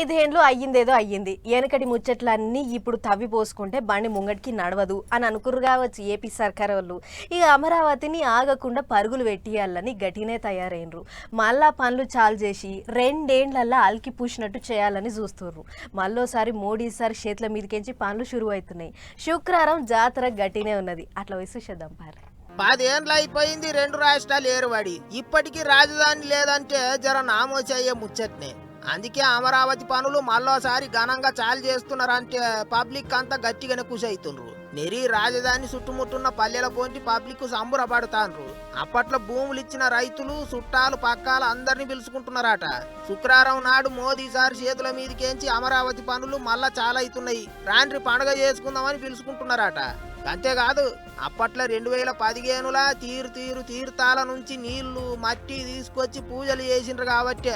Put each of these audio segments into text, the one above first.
ఐదేండ్లు అయ్యిందేదో అయ్యింది. వెనకటి ముచ్చట్లన్నీ ఇప్పుడు తవ్వి పోసుకుంటే బండి ముంగటికి నడవదు అని అనుకురు కావచ్చు ఏపీ సర్కార్ వాళ్ళు. ఇక అమరావతిని ఆగకుండా పరుగులు పెట్టియాలని గట్టినే తయారైనరు మళ్ళా పనులు చాలు చేసి రెండేండ్లల్లా అల్కి పూసినట్టు చేయాలని చూస్తుర్రు. మళ్ళోసారి మోడీ సార్ చేతుల మీదకించి పనులు షురువు అవుతున్నాయి శుక్రవారం జాతర గట్టినే ఉన్నది. అట్లా వయసు చేద్దాం పారు పదేండ్లు అయిపోయింది రెండు రాష్ట్రాలు ఏరువాడి. ఇప్పటికీ రాజధాని లేదంటే జర నామోచయ్యే ముచ్చట్నే. అందుకే అమరావతి పనులు మళ్ళోసారి ఘనంగా చాలు చేస్తున్నారంటే పబ్లిక్ అంతా గట్టిగానే కుసైతుండ్రు అవుతుండ్రు నెరి రాజధాని చుట్టుముట్టున్న పల్లెల పోంటి పబ్లిక్ సంబురపడతాన్రు అప్పట్లో భూములు ఇచ్చిన రైతులు చుట్టాలు పక్కాలు అందరిని పిలుచుకుంటున్నారట. శుక్రవారం నాడు మోదీ సార్ చేతుల మీదకేంచి అమరావతి పనులు మళ్ళా చాలా అవుతున్నాయి రాండ్రి పండుగ చేసుకుందామని పిలుచుకుంటున్నారట. అంతేకాదు అప్పట్లో రెండు వేల పదిహేనులా తీరు తీరు తీర్థాల నుంచి నీళ్ళు మట్టి తీసుకొచ్చి పూజలు చేసిండ్రు కాబట్టి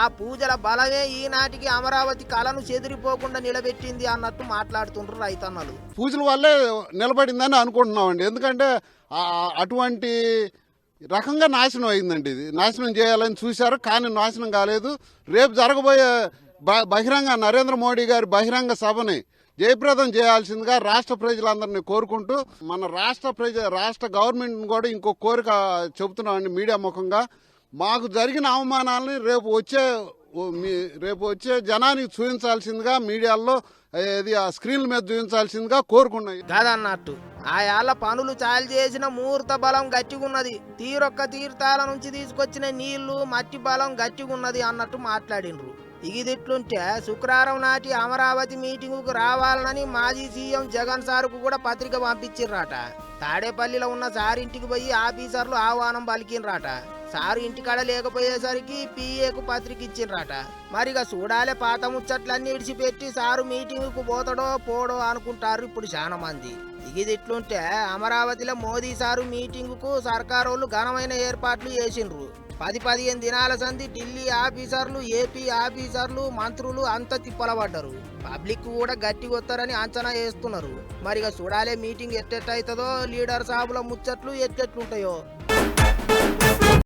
ఆ పూజల బలమే ఈనాటికి అమరావతి కళను చెదిరిపోకుండా నిలబెట్టింది అన్నట్టు మాట్లాడుతుండ్రు రైతన్నలు. పూజల వల్లే నిలబడిందని అనుకుంటున్నామండి. ఎందుకంటే అటువంటి రకంగా నాశనం అయిందండి ఇది. నాశనం చేయాలని చూశారు కానీ నాశనం కాలేదు. రేపు జరగబోయే బహిరంగ నరేంద్ర మోడీ గారి బహిరంగ సభని జయప్రదం చేయాల్సిందిగా రాష్ట్ర ప్రజలందరినీ కోరుకుంటూ మన రాష్ట్ర ప్రజ రాష్ట్ర గవర్నమెంట్ని కూడా ఇంకో కోరిక చెబుతున్నామండి మీడియా ముఖంగా. మాకు జరిగిన అవమానాలని రేపు వచ్చే మీ- రేపు వచ్చే జనానికి చూపించాల్సిందిగా మీడియాలో ఇది ఆ స్క్రీన్ల మీద చూపించాల్సిందిగా కోరుకున్నాయి. కాదన్నట్టు ఆయాళ్ళ పనులు చాలు చేసిన ముహూర్త బలం గట్టిగున్నది. తీరొక్క తీర్థాల నుంచి తీసుకొచ్చిన నీళ్ళు మట్టి బలం గట్టిగున్నది అన్నట్టు మాట్లాడిండ్రు. ఇగిదిట్లుంటే శుక్రవారం నాటి అమరావతి మీటింగుకు రావాలనని మాజీ సీఎం జగన్ సార్కు కూడా పత్రిక పంపించిర్రాట. తాడేపల్లిలో ఉన్న సార్ ఇంటికి పోయి ఆఫీసర్లు ఆహ్వానం పలికినరాట సారు ఇంటికాడ లేకపోయేసరికి పిఏకు పత్రిక ఇచ్చిండ్రట మరిగా చూడాలే పాత ముచ్చట్లన్నీ విడిచిపెట్టి సారు మీటింగుకు పోతాడో పోడో అనుకుంటారు ఇప్పుడు చాలా మంది ఇది ఇట్లుంటే అమరావతిలో మోదీ సారు మీటింగుకు సర్కారోళ్ళు ఘనమైన ఏర్పాట్లు చేసిండ్రు. పది పదిహేను దినాల సంది ఢిల్లీ ఆఫీసర్లు ఏపీ ఆఫీసర్లు మంత్రులు అంత తిప్పలబడ్డారు. పబ్లిక్ కూడా గట్టిగా వస్తారని అంచనా వేస్తున్నారు. మరిగా చూడాలే మీటింగ్ ఎట్టెట్టయితుందో లీడర్ సాబుల ముచ్చట్లు ఎట్టెట్లుంటాయో.